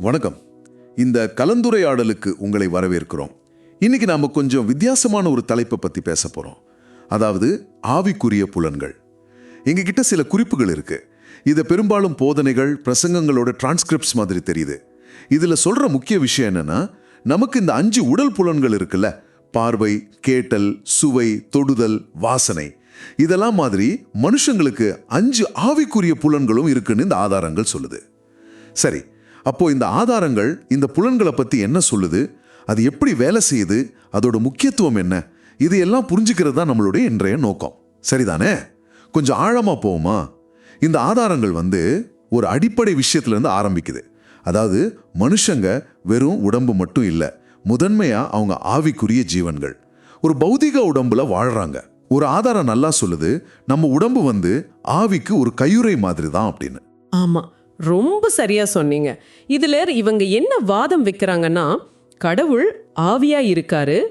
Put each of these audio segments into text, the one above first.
வணக்கம். இந்த கலந்துரையாடலுக்கு உங்களை வரவேற்கிறோம். இன்னைக்கு நாம கொஞ்சம் வித்தியாசமான ஒரு தலைப்பை பத்தி பேச போறோம். அதாவது ஆவிக்குரிய புலன்கள். எங்ககிட்ட சில குறிப்புகள் இருக்கு. இதை பெரும்பாலும் போதனைகள் பிரசங்கங்களோட டிரான்ஸ்கிரிப்ட்ஸ் மாதிரி தெரியுது. இதுல சொல்ற முக்கிய விஷயம் என்னன்னா நமக்கு இந்த அஞ்சு உடல் புலன்கள் இருக்குல்ல. பார்வை கேட்டல் சுவை தொடுதல் வாசனை. இதெல்லாம் மாதிரி மனுஷங்களுக்கு அஞ்சு ஆவிக்குரிய புலன்களும் இருக்குன்னு இந்த ஆதாரங்கள் சொல்லுது. சரி அப்போ இந்த ஆதாரங்கள் இந்த புலன்களை பற்றி என்ன சொல்லுது? அது எப்படி வேலை செய்யுது? அதோட முக்கியத்துவம் என்ன? இது எல்லாம் புரிஞ்சுக்கிறது தான் நம்மளுடைய இன்றைய நோக்கம். சரிதானே? கொஞ்சம் ஆழமாக போவோமா? இந்த ஆதாரங்கள் வந்து ஒரு அடிப்படை விஷயத்துலேருந்து ஆரம்பிக்குது. அதாவது மனுஷங்க வெறும் உடம்பு மட்டும் இல்லை முதன்மையாக அவங்க ஆவிக்குரிய ஜீவன்கள். ஒரு பௌதிக உடம்புல வாழ்கிறாங்க ஒரு ஆதாரம் நல்லா சொல்லுது நம்ம உடம்பு வந்து ஆவிக்கு ஒரு கையுறை மாதிரி தான் அப்படின்னு. ஆமாம் ரொம்ப சரியா சொன்னீங்க. இதுல இவங்க என்ன வாதம் வைக்கிறாங்கன்னா கடவுள் ஆவியா இருக்காரு.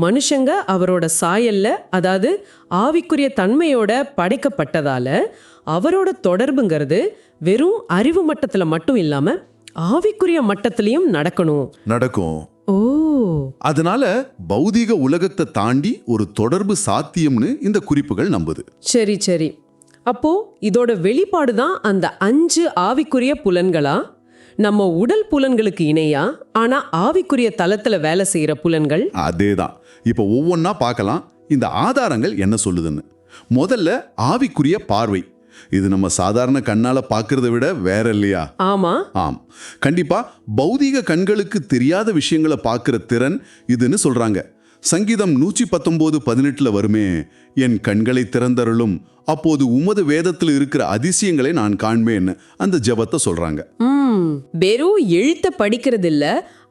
மனுஷங்க அவரோட சாயல்ல அதாவது ஆவிக்குரிய தன்மையோட படைக்கப்பட்டதால அவரோட தொடர்புங்கிறது வெறும் அறிவு மட்டத்துல மட்டும் இல்லாம ஆவிக்குரிய மட்டத்திலையும் நடக்கணும். நடக்கும். ஓ. அதனால பௌதீக உலகத்தை தாண்டி ஒரு தொடர்பு சாத்தியம்னு இந்த குறிப்புகள் நம்புது. சரி சரி. அப்போ இதோட வெளிப்பாடு தான் அந்த அஞ்சு ஆவிக்குரிய புலன்களா? நம்ம உடல் புலன்களுக்கு இணையா? ஆனா ஆவிக்குரிய தளத்துல வேலை செய்யற புலன்கள்? அதேதான். இப்போ ஒவ்வொன்றா பார்க்கலாம். இந்த ஆதாரங்கள் என்ன சொல்லுதுன்னு. முதல்ல ஆவிக்குரிய பார்வை. இது நம்ம சாதாரண கண்ணால பார்க்கறத விட வேற இல்லையா? ஆமா. ஆம். கண்டிப்பா பௌதீக கண்களுக்கு தெரியாத விஷயங்களை பார்க்கிற திறன் இதுன்னு சொல்றாங்க. சங்கீதம் நூற்றி பத்தொன்பது பதினெட்டுல வருமே என் கண்களை திறந்தருளும் அப்போது உமது வேதத்தில் இருக்கிற அதிசயங்களை நான் காண்பேன்னு அந்த ஜெபத்தை சொல்றாங்க. வெறும் எழுத்த படிக்கிறது இல்ல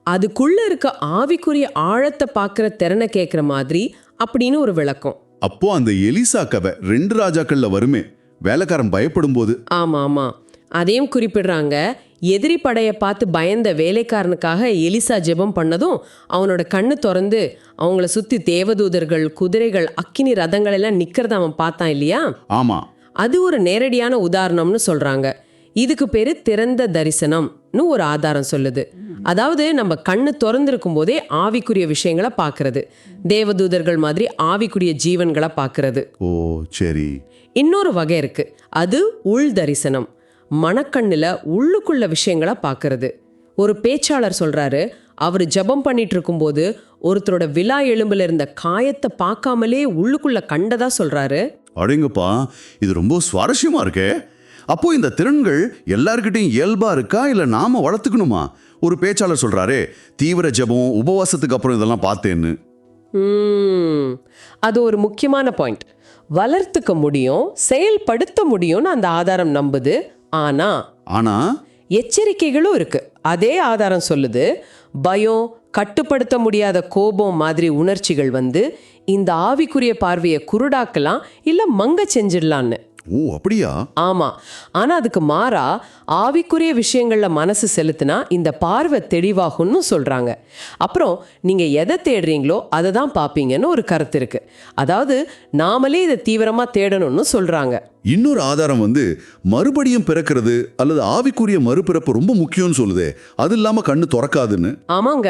அதுக்குள்ள இருக்க ஆவிக்குரிய ஆழத்தை பார்க்குற திறனை கேட்குற மாதிரி அப்படின்னு ஒரு விளக்கம். அப்போ அந்த எலிசா கதை ரெண்டு ராஜாக்கள்ல வருமே வேலைக்காரன் பயப்படும் போது ஆமா ஆமா அதையும் குறிப்பிடுறாங்க எதிரி படையை பார்த்து பயந்த வேலைக்காரனுக்காக எலிசா ஜெபம் பண்ணதும் அவனோட கண்ணு திறந்து அவங்கள சுத்தி தேவதூதர்கள் குதிரைகள் அக்கினி ரதங்கள் எல்லாம் நிக்கிறத அவன் பார்த்தான் இல்லையா? ஆமா. அது ஒரு நேரடியான உதாரணம்னு சொல்றாங்க. இதுக்கு பேரு திறந்த தரிசனம்னு ஒரு ஆதாரம் சொல்லுது. அதாவது நம்ம கண்ணு திறந்திருக்கும் போதே ஆவிக்குரிய விஷயங்களை பார்க்கிறது. தேவதூதர்கள் மாதிரி ஆவிக்குரிய ஜீவன்களை பார்க்கிறது. ஓ சரி. இன்னொரு வகை இருக்கு. அது உள் தரிசனம். மனக்கண்ணுல உள்ளுக்குள்ள விஷயங்களை பார்க்கறது ஒரு பேச்சாளர் சொல்றாரு அவர் ஜெபம் பண்ணிட்டு இருக்கும்போது ஒருத்தரோட விழா எலும்புல இருந்த காயத்தை பார்க்காமலே உள்ளுக்குள்ள கண்டதா சொல்றாரு. அடேங்கப்பா இது ரொம்ப சுவாரஸ்யமா இருக்கே. அப்போ இந்த திறன்கள் எல்லார்கிட்டையும் இயல்பா இருக்கா இல்ல நாம வளர்த்துக்கணுமா? ஒரு பேச்சாளர் சொல்றாரே தீவிர ஜெபம் உபவாசத்துக்கு அப்புறம் இதெல்லாம் பார்த்தேன்னு. அது ஒரு முக்கியமான பாயிண்ட். வளர்த்துக்க முடியும் செயல்படுத்த முடியும்னு அந்த ஆதாரம் நம்புது. ஆனா ஆனா எச்சரிக்கைகளும் இருக்கு. அதே ஆதாரம் சொல்லுது பயம் கட்டுப்படுத்த முடியாத கோபம் மாதிரி உணர்ச்சிகள் வந்து இந்த ஆவிக்குரிய பார்வையை குருடாக்கலாம் இல்ல மங்க செஞ்சிடலான்னு. ஓ அப்படியா? ஆமா. ஆனா அதுக்கு மாறா ஆவிக்குரிய விஷயங்கள்ல மனசு செலுத்தினா இந்த பார்வை தெளிவாகும்னு சொல்றாங்க. அப்புறம் நீங்க எதை தேடுறீங்களோ அதை தான் பார்ப்பீங்கன்னு ஒரு கருத்து இருக்கு. அதாவது நாமளே இதை தீவிரமா தேடணும்னு சொல்றாங்க. இன்னொரு ஆதாரம் வந்து மறுபடியும் பிறக்கிறது அல்லது ஆவிக்குரிய மறுபிறப்பு ரொம்ப முக்கியம்னு சொல்லுதே அது இல்லாம கண்ணு திறக்காதுன்னு? ஆமாங்க.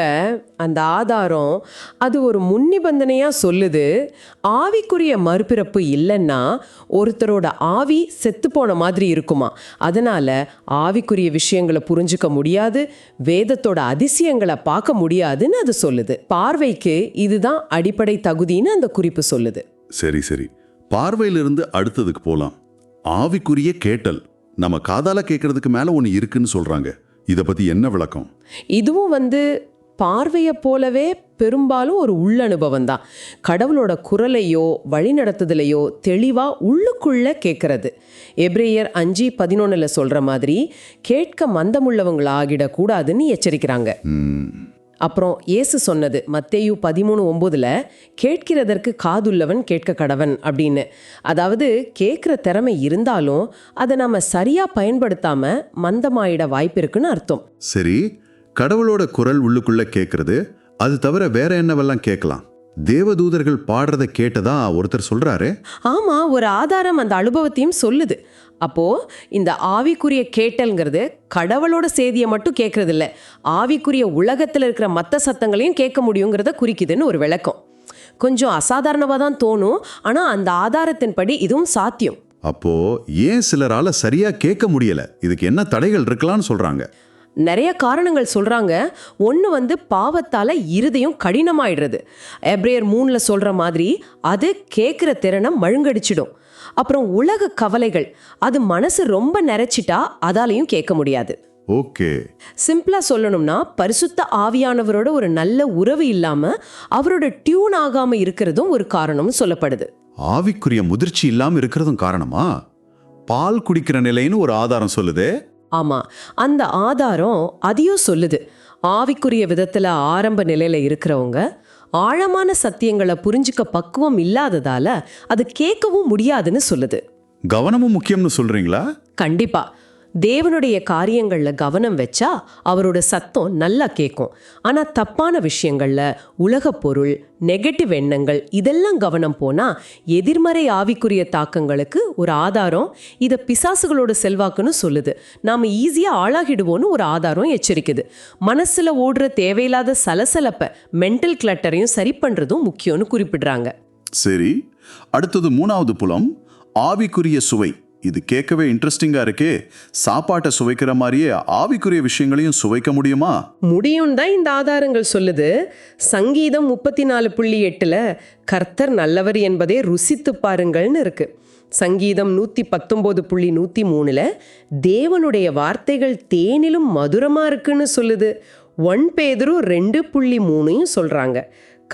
அந்த ஆதாரம் அது ஒரு முன்னிபந்தனையா சொல்லுது. ஆவிக்குரிய மறுபிறப்பு இல்லைன்னா ஒருத்தரோட ஆவி செத்து போன மாதிரி இருக்குமா? அதனால ஆவிக்குரிய விஷயங்களை புரிஞ்சுக்க முடியாது வேதத்தோட அதிசயங்களை பார்க்க முடியாதுன்னு அது சொல்லுது. பார்வைக்கு இதுதான் அடிப்படை தகுதின்னு அந்த குறிப்பு சொல்லுது. சரி சரி. பார்வையிலிருந்து அடுத்ததுக்கு போலாம். ஆவிக்குரிய கேட்டல். நம்ம காதால கேட்கறதுக்கு மேல ஒன்று இருக்குன்னு சொல்றாங்க. இத பத்தி என்ன விளக்கம்? இதுவும் வந்து பார்வையை போலவே பெரும்பாலும் ஒரு உள்ளனுபவம் தான். கடவுளோட குரலையோ வழிநடத்துதலையோ தெளிவா உள்ளுக்குள்ள கேட்கறது எப்ரேயர் அஞ்சு பதினொன்னுல சொல்ற மாதிரி கேட்க மந்தமுள்ளவங்களாகிடக்கூடாதுன்னு எச்சரிக்கிறாங்க. அப்புறம் இயேசு சொன்னது மத்தேயு பதிமூணு ஒம்போதில் கேட்கிறதற்கு காதுள்ளவன் கேட்க கடவன் அப்படின்னு. அதாவது கேட்குற திறமை இருந்தாலும் அதை நம்ம சரியாக பயன்படுத்தாமல் மந்தமாயிட வாய்ப்பு இருக்குன்னு அர்த்தம். சரி கடவுளோட குரல் உள்ளுக்குள்ளே கேட்குறது அது தவிர வேற என்னவெல்லாம் கேட்கலாம்? தேவதூதர்கள் பாடுறத கேட்டதா ஒருத்தர் சொல்றாரு? ஆமா ஒரு ஆதாரம் அந்த அனுபவத்தையும் சொல்லுது. அப்போ இந்த ஆவிக்குரிய கேட்டல்ங்கிறது கடவுளோட செய்தியை மட்டும் கேட்கறது இல்ல ஆவிக்குரிய உலகத்துல இருக்கிற மற்ற சத்தங்களையும் கேட்க முடியுங்கிறத குறிக்குதுன்னு ஒரு விளக்கம். கொஞ்சம் அசாதாரணமாக தான் தோணும் ஆனா அந்த ஆதாரத்தின்படி இதுவும் சாத்தியம். அப்போ ஏன் சிலரால சரியா கேட்க முடியல? இதுக்கு என்ன தடைகள் இருக்கலாம்னு சொல்றாங்க? நிறைய காரணங்கள் சொல்றாங்க. ஒன்று வந்து பாவத்தால இருதயம் கடினமாயிடுறது. எப்ரேயர் மூணுல சொல்ற மாதிரி அது கேட்குற திறனை மழுங்கடிச்சிடும். அப்புறம் உலக கவலைகள் அது மனசு ரொம்ப நிறைச்சிட்டா அதாலையும் கேட்க முடியாது. ஓகே. சிம்பிளா சொல்லணும்னா பரிசுத்த ஆவியானவரோட ஒரு நல்ல உறவு இல்லாம அவரோட டியூன் ஆகாம இருக்கிறதும் ஒரு காரணம்னு சொல்லப்படுது. ஆவிக்குரிய முதிர்ச்சி இல்லாம இருக்கிறதும் காரணமா? பால் குடிக்கிற நிலைன்னு ஒரு ஆதாரம் சொல்லுதே. ஆமா அந்த ஆதாரம் அதையும் சொல்லுது. ஆவிக்குரிய விதத்துல ஆரம்ப நிலையில இருக்கிறவங்க ஆழமான சத்தியங்களை புரிஞ்சுக்க பக்குவம் இல்லாததால அது கேட்கவும் முடியாதுன்னு சொல்லுது. கவனமும் முக்கியம்னு சொல்றீங்களா? கண்டிப்பா. தேவனுடைய காரியங்களில் கவனம் வச்சா அவரோட சத்தம் நல்லா கேட்கும் ஆனால் தப்பான விஷயங்களில் உலகப் பொருள் நெகட்டிவ் எண்ணங்கள் இதெல்லாம் கவனம் போனால் எதிர்மறை ஆவிக்குரிய தாக்கங்களுக்கு ஒரு ஆதாரம். இதை பிசாசுகளோட செல்வாக்குன்னு சொல்லுது. நாம் ஈஸியாக ஆளாகிடுவோன்னு ஒரு ஆதாரம் எச்சரிக்குது. மனசில் ஓடுற தேவையில்லாத சலசலப்பை மென்டல் கிளட்டரையும் சரி பண்ணுறதும் முக்கியம்னு குறிப்பிடுறாங்க. சரி அடுத்தது மூணாவது புலம் ஆவிக்குரிய சுவை. இது கேட்கவே இன்ட்ரெஸ்டிங்கா இருக்கே. சாப்பாட்டை சுவைக்கிற மாதிரியே ஆவிக்குரிய விஷயங்களையும் சுவைக்க முடியுமா? முடியும் தான் இந்த ஆதாரங்கள் சொல்லுது. சங்கீதம் முப்பத்தி நாலு புள்ளி எட்டுல கர்த்தர் நல்லவர் என்பதை ருசித்து பாருங்கள்னு இருக்கு. சங்கீதம் நூற்றி பத்தொம்போது புள்ளி நூற்றி மூணில் தேவனுடைய வார்த்தைகள் தேனிலும் மதுரமாக இருக்குன்னு சொல்லுது. ஒன் பேதரும் ரெண்டு புள்ளி மூணையும் சொல்கிறாங்க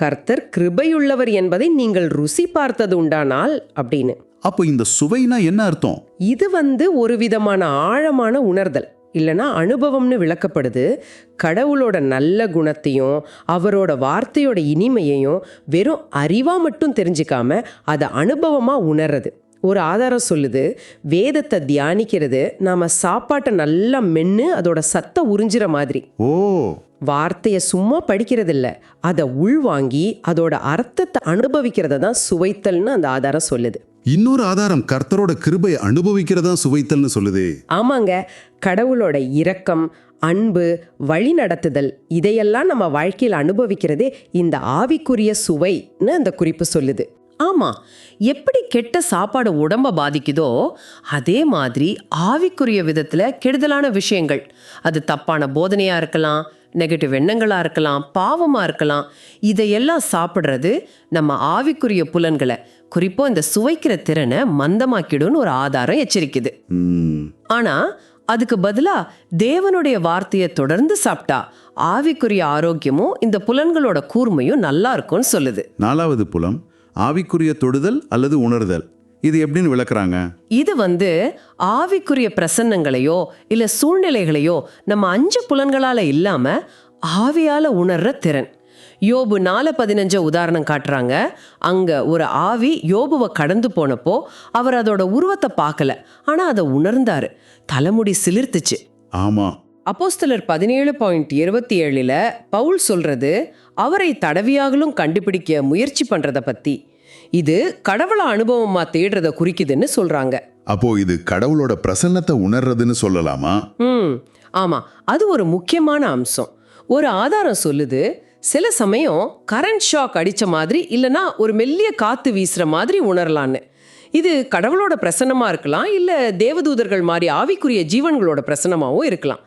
கர்த்தர் கிருபையுள்ளவர் என்பதை நீங்கள் ருசி பார்த்தது உண்டானால் அப்படின்னு. அப்போ இந்த சுவைனா என்ன அர்த்தம்? இது வந்து ஒரு விதமான ஆழமான உணர்தல். இல்லனா அனுபவம்னு விளக்கப்படுது கடவுளோட நல்ல குணத்தையும் அவரோட வார்த்தையோட இனிமையையும் வெறும் அறிவா மட்டும் தெரிஞ்சுக்காம அதை அனுபவமா உணர்றது. ஒரு ஆதாரம் சொல்லுது வேதத்தை தியானிக்கிறது நாம சாப்பாட்டை நல்லா மென்னு அதோட சத்தை உறிஞ்சிற மாதிரி. ஓ. வார்த்தையை சும்மா படிக்கிறது இல்ல அதை உள்வாங்கி அதோட அர்த்தத்தை அனுபவிக்கிறத தான் சுவைத்தல்னு அந்த ஆதாரம் சொல்லுது. இன்னொரு ஆதாரம் கர்த்தரோட கிருபை அனுபவிக்கிறதா சுவைத்தல்னு சொல்லுது. ஆமாங்க கடவுளோட இரக்கம் அன்பு வழி நடத்துதல் இதையெல்லாம் நம்ம வாழ்க்கையில் அனுபவிக்கிறதே இந்த ஆவிக்குரிய சுவைன்னு அந்த குறிப்பு சொல்லுது. ஆமாம் எப்படி கெட்ட சாப்பாடு உடம்ப பாதிக்குதோ அதே மாதிரி ஆவிக்குரிய விதத்தில் கெடுதலான விஷயங்கள். அது தப்பான போதனையாக இருக்கலாம் நெகட்டிவ் எண்ணங்களா இருக்கலாம் பாவமா இருக்கலாம் இதையெல்லாம் சாப்பிட்றது நம்ம ஆவிக்குரிய புலன்களை. குறிப்பா இந்த சுவைக்கிற திறனை மந்தமாக்கிடும்னு ஒரு ஆதாரம் எச்சரிக்குது. ம், ஆனா அதுக்கு பதிலா தேவனுடைய வார்த்தையை தொடர்ந்து சாப்பிட்டா ஆவிக்குரிய ஆரோக்கியமும் இந்த புலன்களோட கூர்மையும் நல்லா இருக்கும்னு சொல்லுது. நாலாவது புலம் ஆவிக்குரிய தொடுதல் அல்லது உணர்தல். இது எப்படின்னு விளக்குறாங்க? இது வந்து ஆவிக்குரிய பிரசன்னங்களையோ இல்ல சூழ்நிலைகளையோ நம்ம அஞ்சு புலன்களால இல்லாம ஆவியால உணர்ற திறன். யோபு நாலு பதினஞ்ச உதாரணம் காட்டுறாங்க. அங்க ஒரு ஆவி யோபுவை கடந்து போனப்போ அவர் அதோட உருவத்தை பார்க்கல. ஆனா அதை உணர்ந்தாரு. தலைமுடி சிலிர்த்துச்சு. ஆமா. அப்போஸ்தலர் பதினேழு பாயிண்ட் இருபத்தி ஏழில் பவுல் சொல்றது அவரை தடவியாகலும் கண்டுபிடிக்க முயற்சி பண்றத பத்தி. இது கடவுள அனுபவமா தேடுறத குறிக்குதுன்னு சொல்றாங்க. அப்போ இது கடவுளோட பிரசன்னத்தை உணர்றதுன்னு சொல்லலாமா? ம் ஆமா. அது ஒரு முக்கியமான அம்சம். ஒரு ஆதாரம் சொல்லுது சில சமயம் கரண்ட் ஷாக் அடிச்ச மாதிரி இல்லனா ஒரு மெல்லிய காத்து வீசுற மாதிரி உணரலான்னு. இது கடவுளோட பிரசன்னமா இருக்கலாம் இல்ல தேவதூதர்கள் மாதிரி ஆவிக்குரிய ஜீவன்களோட பிரசன்னமாவும் இருக்கலாம்.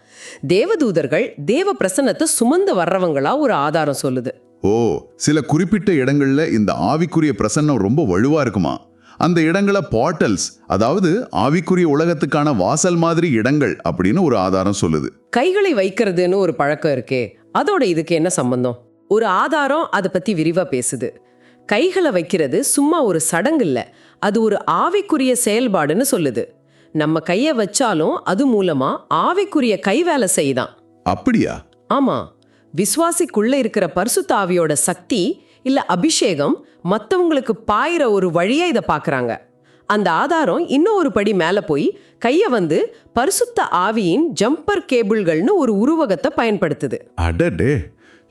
தேவதூதர்கள் தேவ பிரசன்னத்தை சுமந்து வர்றவங்களா ஒரு ஆதாரம் சொல்லுது. ஓ சில குறிப்பிட்ட இடங்கள்ல இந்த ஆவிக்குரிய பிரசன்னம் ரொம்ப வலுவா இருக்குமா? அந்த இடங்களை பாட்டல்ஸ் அதாவது ஆவிக்குரிய உலகத்துக்கான வாசல் மாதிரி இடங்கள் அப்படின்னு ஒரு ஆதாரம் சொல்லுது. கைகளை வைக்கிறதுன்னு ஒரு பழக்கம் இருக்கே அதோட இதுக்கு என்ன சம்பந்தம்? ஒரு ஆதாரம் அதை பத்தி விரிவா பேசுது. கைகளை வைக்கிறது சும்மா ஒரு சடங்கு இல்ல அது ஒரு ஆவிக்குரிய செயல்பாடுன்னு சொல்லுது. நம்ம கையை வச்சாலும் அது மூலமா ஆவிக்குரிய கை வேலை செய்யுதான். அப்படியா? ஆமா. விசுவாசிக்குள்ள இருக்கிற பரிசுத்த ஆவியோட சக்தி இல்ல அபிஷேகம் மத்தவங்களுக்கு பாயிற ஒரு வழியா இதை பார்க்கறாங்க அந்த ஆதாரம் இன்னும் ஒரு படி மேல போய் கைய வந்து பரிசுத்த ஆவியின் ஜம்பர் கேபிள்கள்னு ஒரு உருவகத்தை பயன்படுத்துது. அடடே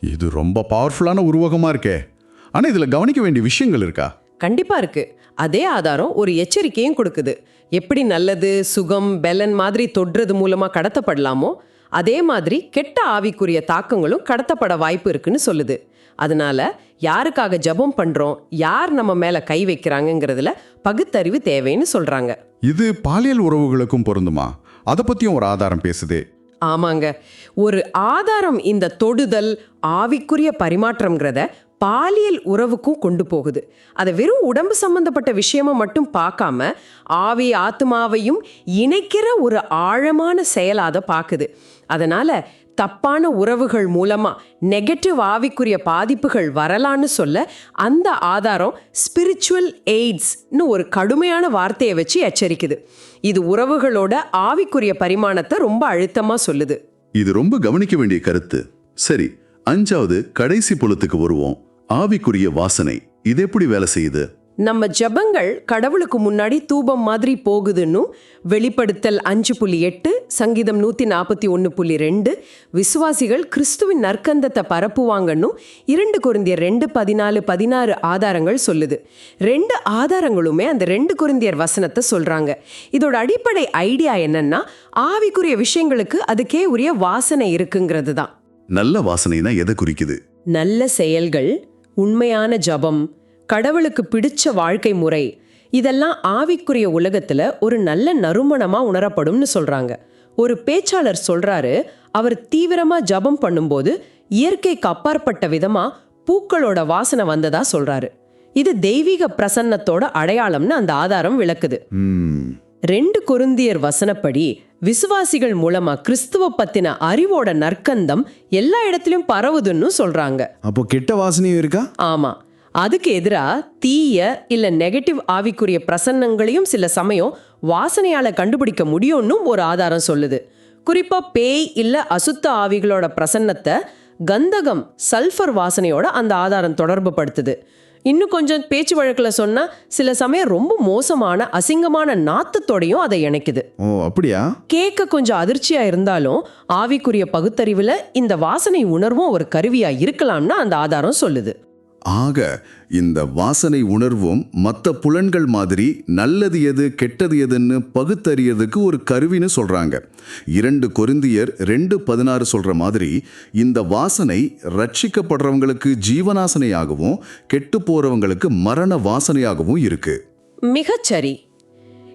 இது ரொம்ப பவர்ஃபுல்லான உருவகமா இருக்கே. ஆனா இதுல கவனிக்க வேண்டிய விஷயங்கள் இருக்கா? கண்டிப்பா இருக்கு. அதே ஆதாரம் ஒரு எச்சரிக்கையும் கொடுக்குது. எப்படி நல்லது சுகம் பெலன் மாதிரி தொடுறது மூலமா கடத்தப்படலாமோ அதே மாதிரி கெட்ட ஆவிக்குரிய தாக்கங்களும் கடத்தப்பட வாய்ப்பு இருக்குன்னு சொல்லுது. அதனால யாருக்காக ஜெபம் பண்றோம் யார் நம்ம மேல கை வைக்கிறாங்கங்கிறதுல பகுத்தறிவு தேவைன்னு சொல்றாங்க. இது பாலியல் உறவுகளுக்கும் பொருந்துமா? அதை பத்தியும் ஒரு ஆதாரம் பேசுதே. ஆமாங்க. ஒரு ஆதாரம் இந்த தொடுதல் ஆவிக்குரிய பரிமாற்றம்ங்கிறத பாலியல் உறவுக்கும் கொண்டு போகுது. அதை வெறும் உடம்பு சம்பந்தப்பட்ட விஷயமா மட்டும் பார்க்காம ஆவி ஆத்மாவையும் இணைக்கிற ஒரு ஆழமான செயலாக அதை பார்க்குது. அதனால தப்பான உறவுகள் மூலமா நெகட்டிவ் ஆவிக்குரிய பாதிப்புகள் வரலான்னு சொல்ல அந்த ஆதாரம் ஸ்பிரிச்சுவல் எய்ட்ஸ்னு ஒரு கடுமையான வார்த்தையை வச்சு எச்சரிக்குது. இது உறவுகளோட ஆவிக்குரிய பரிமாணத்தை ரொம்ப அழுத்தமா சொல்லுது. இது ரொம்ப கவனிக்க வேண்டிய கருத்து. சரி அஞ்சாவது கடைசி புலத்துக்கு வருவோம். ஆவிக்குரிய வாசனை இது எப்படி வேலை செய்யுது? நம்ம ஜெபங்கள் கடவுளுக்கு முன்னாடி தூபம் மாதிரி போகுதுன்னும் வெளிப்படுத்தல் அஞ்சு புள்ளி எட்டு சங்கீதம் நூற்றி நாற்பத்தி ஒன்று புள்ளி ரெண்டு விசுவாசிகள் கிறிஸ்துவின் நற்கந்தத்தை பரப்புவாங்கன்னும் இரண்டு குருந்தியர் ரெண்டு பதினாலு பதினாறு ஆதாரங்கள் சொல்லுது. ரெண்டு ஆதாரங்களுமே அந்த ரெண்டு குருந்தியர் வசனத்தை சொல்றாங்க. இதோட அடிப்படை ஐடியா என்னன்னா ஆவிக்குரிய விஷயங்களுக்கு அதுக்கே உரிய வாசனை இருக்குங்கிறது தான் நல்ல வாசனைனா எதை குறிக்குது? நல்ல செயல்கள் உண்மையான ஜபம் கடவுளுக்கு பிடிச்ச வாழ்க்கை முறை இதெல்லாம் ஆவிக்குரிய உலகத்துல ஒரு நல்ல நறுமணமா உணரப்படும்னு சொல்றாங்க. ஒரு பேச்சாளர் சொல்றாரு அவர் தீவிரமா ஜபம் பண்ணும்போது இயற்கைக்கு அப்பாற்பட்ட விதமா பூக்களோட வாசனை வந்ததா சொல்றாரு. இது தெய்வீக பிரசன்னத்தோட அடையாளம்னு அந்த ஆதாரம் விளக்குது. ரெண்டு கொருந்தியர் வசனப்படி விசுவாசிகள் மூலமா கிறிஸ்துவ பத்தின அறிவோட நற்கந்தம் எல்லா இடத்துலயும் பரவுதுன்னு சொல்றாங்க. அப்போ கெட்ட வாசனையும் இருக்கா? ஆமா. அதுக்கு எதிரா தீய இல்ல நெகட்டிவ் ஆவிக்குரிய பிரசன்னங்களையும் சில சமயம் வாசனையால கண்டுபிடிக்க முடியும்னு ஒரு ஆதாரம் சொல்லுது. குறிப்பா பேய் இல்ல அசுத்த ஆவிகளோட பிரசன்னத்தை கந்தகம் சல்ஃபர் வாசனையோட அந்த ஆதாரம் தொடர்பு படுத்துது இன்னும் கொஞ்சம் பேச்சு வழக்கில் சொன்னா சில சமயம் ரொம்ப மோசமான அசிங்கமான நாத்தத்தோடையும் அதை இணைக்குது. ஓ அப்படியா? கேட்க கொஞ்சம் அதிர்ச்சியா இருந்தாலும் ஆவிக்குரிய பகுத்தறிவுல இந்த வாசனை உணர்வும் ஒரு கருவியா இருக்கலாம்னு அந்த ஆதாரம் சொல்லுது. ஆக இந்த வாசனை உணர்வும் மற்ற புலன்கள் மாதிரி நல்லது எது கெட்டது எதுன்னு பகுத்தறியறதுக்கு ஒரு கருவின்னு சொல்கிறாங்க இரண்டு கொருந்தியர் ரெண்டு பதினாறு சொல்கிற மாதிரி இந்த வாசனை ரட்சிக்கப்படுறவங்களுக்கு ஜீவனாசனையாகவும் கெட்டு போகிறவங்களுக்கு மரண வாசனையாகவும் இருக்கு. மிகச்சரி.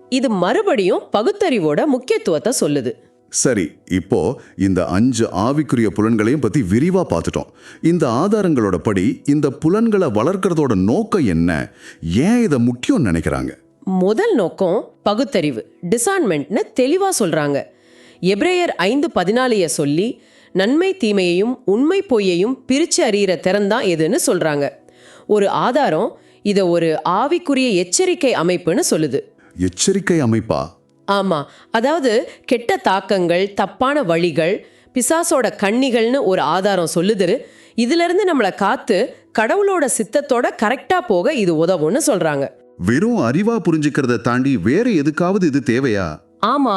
இது மறுபடியும் பகுத்தறிவோட முக்கியத்துவத்தை சொல்லுது. சரி இப்போ இந்த அஞ்சு ஆவிக்குரிய புலன்களையும் பத்தி விரிவா பார்த்துட்டோம். இந்த ஆதாரங்களோட படி இந்த புலன்களை வளர்க்கறதோட நோக்கம் என்ன? ஏன் இதை முக்கியம் நினைக்கிறாங்க? முதல் நோக்கம் பகுத்தறிவு டிசான்மெண்ட்னு தெளிவா சொல்றாங்க. எப்ரேயர் ஐந்து பதினாலைய சொல்லி நன்மை தீமையையும் உண்மை பொய்யையும் பிரிச்சு அறியிற திறன்தான் எதுன்னு சொல்றாங்க. ஒரு ஆதாரம் இதை ஒரு ஆவிக்குரிய எச்சரிக்கை அமைப்புன்னு சொல்லுது. எச்சரிக்கை அமைப்பா? ஆமா. அதாவது கெட்ட தாக்கங்கள் தப்பான வழிகள் பிசாசோட கண்ணிகள்னு ஒரு ஆதாரம் சொல்லுது இதுல இருந்து நம்மளை காத்து கடவுளோட சித்தத்தோட கரெக்டா போக இது உதவும்னு சொல்றாங்க. வெறும் அறிவா புரிஞ்சுக்கிறத தாண்டி வேற எதுக்காவது இது தேவையா? ஆமா.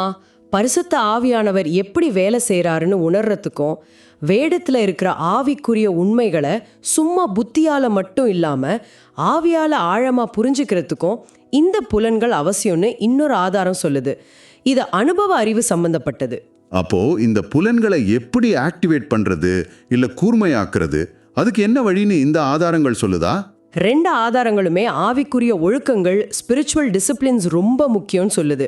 பரிசுத்த ஆவியானவர் எப்படி வேலை செய்றாருன்னு உணர்றதுக்கும் வேடத்துல இருக்கிற ஆவிக்குரிய உண்மைகளை சும்மா புத்தியால மட்டும் இல்லாம ஆவியால ஆழமா புரிஞ்சுக்கிறதுக்கும் இந்த புலன்கள் அவசியம்னு இன்னொரு ஆதாரம் சொல்லுது. இது அனுபவ அறிவு சம்பந்தப்பட்டது. அப்போ இந்த புலன்களை எப்படி ஆக்டிவேட் பண்றது இல்ல கூர்மையாக்குறது அதுக்கு என்ன வழின்னு இந்த ஆதாரங்கள் சொல்லுதா? ரெண்டு ஆதாரங்களுமே ஆவிக்குரிய ஒழுக்கங்கள் ஸ்பிரிச்சுவல் டிசிப்ளின்ஸ் ரொம்ப முக்கியம்னு சொல்லுது.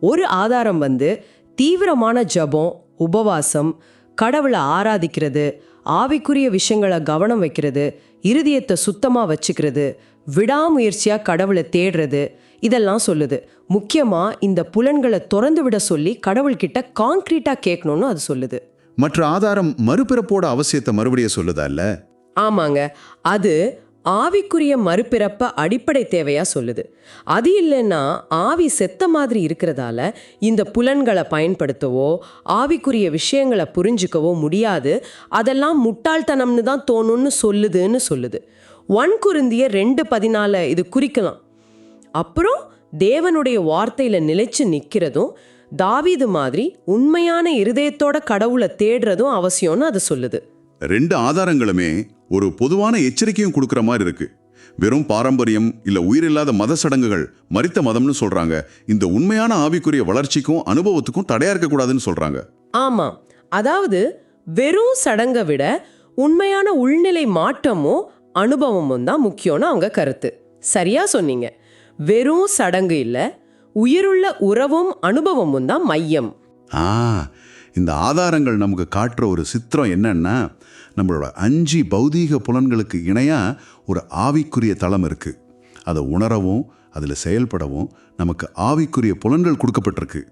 ஒரு ஆதாரம் வந்து தீவிரமான ஜபம் உபவாசம் கடவுளை ஆராதிக்கிறது ஆவிக்குரிய விஷயங்களை கவனம் வைக்கிறது இருதயத்தை சுத்தமாக வச்சுக்கிறது விடாமுயற்சியாக கடவுளை தேடுறது இதெல்லாம் சொல்லுது. முக்கியமாக இந்த புலன்களை திறந்து விட சொல்லி கடவுள்கிட்ட காங்க்ரீட்டாக கேட்கணும்னு அது சொல்லுது. மற்ற ஆதாரம் மறுபிறப்போட அவசியத்தை மறுபடியும் சொல்லுதா இல்ல? ஆமாங்க. அது ஆவிக்குரிய மறுபிறப்ப அடிப்படை தேவையா சொல்லுது. அது இல்லைன்னா ஆவி செத்த மாதிரி இருக்கிறதால இந்த புலன்களை பயன்படுத்தவோ ஆவிக்குரிய விஷயங்களை புரிஞ்சுக்கவோ முடியாது. அதெல்லாம் முட்டாள்தனம்னு தான் தோணும்னு சொல்லுதுன்னு சொல்லுது. ஒன் குருந்திய ரெண்டு பதினால இது குறிக்கலாம். அப்புறம் தேவனுடைய வார்த்தையில நிலைச்சு நிக்கிறதும் தாவீது மாதிரி உண்மையான இருதயத்தோட கடவுளை தேடுறதும் அவசியம்னு அது சொல்லுது. ரெண்டு ஆதாரங்களுமே ஒரு பொதுவான எச்சரிக்கையும் கொடுக்குற மாதிரி இருக்கு. வெறும் பாரம்பரியம் இல்ல உயிரில்லாத மத சடங்குகள் மரித்த மதம்னு சொல்றாங்க. இந்த உண்மையான ஆவிக்குரிய வளர்ச்சிக்கும் அனுபவத்துக்கும் தடையா இருக்கக்கூடாதுன்னு சொல்றாங்க. ஆமாம் அதாவது வெறும் சடங்கை விட உண்மையான உள்நிலை மாற்றமும் அனுபவமும் தான் முக்கியம்னு அவங்க கருத்து. சரியா சொன்னீங்க. வெறும் சடங்கு இல்லை உயிருள்ள உறவும் அனுபவமும் தான் மையம். ஆ இந்த ஆதாரங்கள் நமக்கு காட்டுற ஒரு சித்திரம் என்னன்னா நம்மளோட அஞ்சு பௌதீக புலன்களுக்கு இணையாக ஒரு ஆவிக்குரிய தளம் இருக்குது அதை உணரவும் அதில் செயல்படவும் நமக்கு ஆவிக்குரிய புலன்கள் கொடுக்கப்பட்டிருக்கு.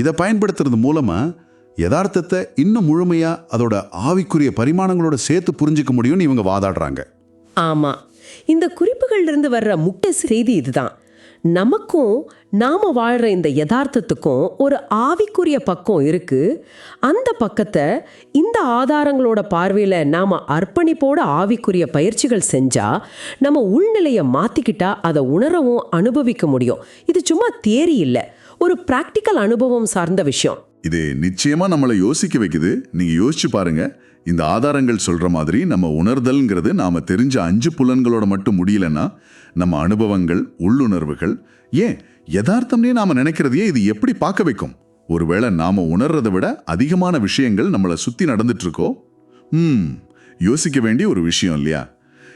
இதை பயன்படுத்துறது மூலமாக யதார்த்தத்தை இன்னும் முழுமையாக அதோட ஆவிக்குரிய பரிமாணங்களோட சேர்த்து புரிஞ்சிக்க முடியும்னு இவங்க வாதாடுறாங்க. ஆமாம் இந்த குறிப்புகள்லேருந்து வர்ற முக்கிய செய்தி இதுதான். நமக்கும் நாம் வாழ்கிற இந்த யதார்த்தத்துக்கும் ஒரு ஆவிக்குரிய பக்கம் இருக்குது அந்த பக்கத்தை இந்த ஆதாரங்களோட பார்வையில் நாம் அர்ப்பணிப்போட ஆவிக்குரிய பயிற்சிகள் செஞ்சால் நம்ம உள்நிலையை மாற்றிக்கிட்டால் அதை உணரவும் அனுபவிக்க முடியும். இது சும்மா தேரி இல்லை. ஒரு ப்ராக்டிக்கல் அனுபவம் சார்ந்த விஷயம். இது நிச்சயமாக நம்மளை யோசிக்க வைக்குது. நீங்கள் யோசிச்சு பாருங்கள் இந்த ஆதாரங்கள் சொல்கிற மாதிரி நம்ம உணர்தல்ங்கிறது நாம் தெரிஞ்ச அஞ்சு புலன்களோட மட்டும் முடியலன்னா நம்ம அனுபவங்கள் உள்ளுணர்வுகள் ஏன் யதார்த்தம்னே நாம் நினைக்கிறதையே இது எப்படி பார்க்க வைக்கும்? ஒருவேளை நாம் உணர்றதை விட அதிகமான விஷயங்கள் நம்மளை சுற்றி நடந்துட்டுருக்கோ? ம் யோசிக்க வேண்டிய ஒரு விஷயம் இல்லையா?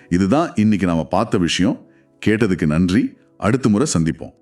இதுதான் இன்னைக்கு நாம் பார்த்த விஷயம். கேட்டதுக்கு நன்றி. அடுத்த முறை சந்திப்போம்.